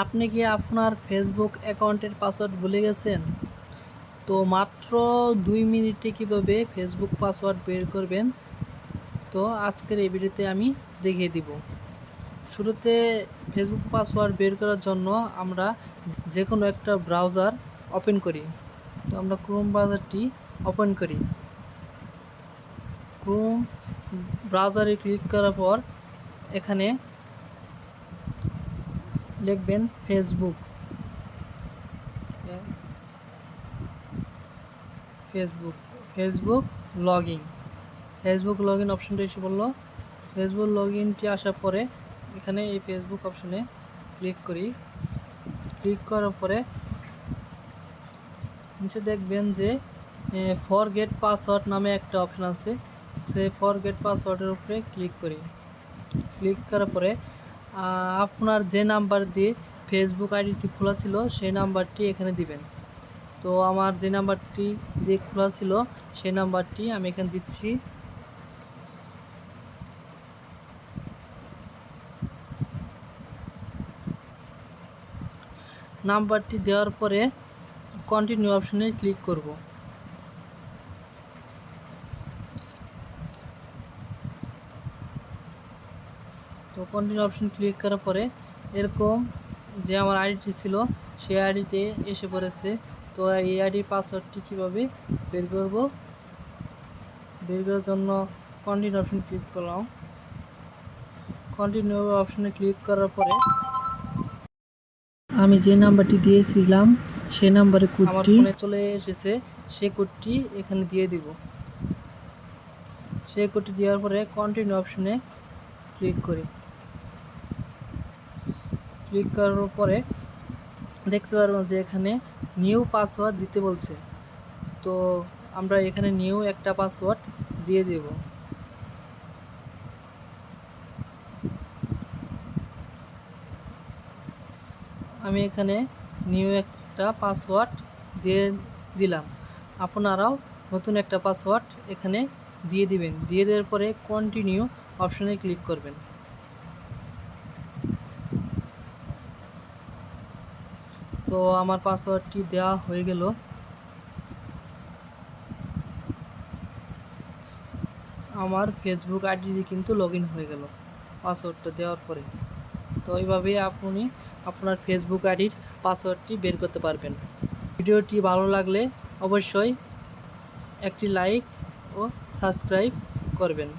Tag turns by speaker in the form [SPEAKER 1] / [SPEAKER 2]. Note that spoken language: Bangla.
[SPEAKER 1] আপনি কি আপনার ফেসবুক অ্যাকাউন্টের পাসওয়ার্ড ভুলে গেছেন? তো মাত্র দুই মিনিটে কীভাবে ফেসবুক পাসওয়ার্ড বের করবেন? তো আজকের এই ভিডিওতে আমি দেখিয়ে দিব। শুরুতে ফেসবুক পাসওয়ার্ড বের করার জন্য আমরা যে কোনো একটা ব্রাউজার ওপেন করি। তো আমরা ক্রোম ব্রাউজারটি ওপেন করি। ক্রোম ব্রাউজারে ক্লিক করার পর এখানে লিখবেন Facebook Facebook Facebook log in Facebook log in অপশনটা এসে বলল। ফেসবুক লগ ইনটি আসার পরে এখানে এই ফেসবুক অপশনে ক্লিক করি। ক্লিক করার পরে নিচে দেখবেন যে ফর গেট পাসওয়ার্ড নামে একটা অপশন আছে। সে ফর গেট পাসওয়ার্ডের উপরে ক্লিক করি। ক্লিক করার পরে আপনার যে নাম্বার দিয়ে ফেসবুক আইডিটি খোলা ছিল, সেই নাম্বারটি এখানে দিবেন। তো আমার যে নাম্বারটি দিয়ে খোলা ছিল, সেই নাম্বারটি আমি এখানে দিচ্ছি। নাম্বারটি দেওয়ার পরে কন্টিনিউ অপশনে ক্লিক করব। তো কন্টিনিউ অপশন ক্লিক করার পরে এরকম যে আমার আইডিটি ছিল সেই আইডিতে এসে পড়েছে। তো এই আইডির পাসওয়ার্ডটি কীভাবে বের করব? বের করার জন্য কন্টিনিউ অপশন ক্লিক করলাম। কন্টিনিউ অপশনে ক্লিক করার পরে আমি যে নাম্বারটি দিয়েছিলাম সেই নাম্বারে কোডটি ফোনে চলে এসেছে সেই কোডটি এখানে দিয়ে দিব। সেই কোডটি দেওয়ার পরে কন্টিনিউ অপশনে ক্লিক করি। ক্লিক করার পরে দেখতে পারব যে এখানে নিউ পাসওয়ার্ড দিতে বলছে। তো আমরা এখানে নিউ একটা পাসওয়ার্ড দিয়ে দেব। আমি এখানে নিউ একটা পাসওয়ার্ড দিয়ে দিলাম। আপনারাও নতুন একটা পাসওয়ার্ড এখানে দিয়ে দিবেন। দিয়ে দেওয়ার পরে কন্টিনিউ অপশানে ক্লিক করবেন। তো আমার পাসওয়ার্ডটি দেওয়া হয়ে গেল? আমার ফেসবুক আইডি কিন্তু লগ হয়ে গেল পাসওয়ার্ডটা দেওয়ার পরে। তো এইভাবেই আপনি আপনার ফেসবুক আইডির পাসওয়ার্ডটি বের করতে পারবেন। ভিডিওটি ভালো লাগলে অবশ্যই একটি লাইক ও সাবস্ক্রাইব করবেন।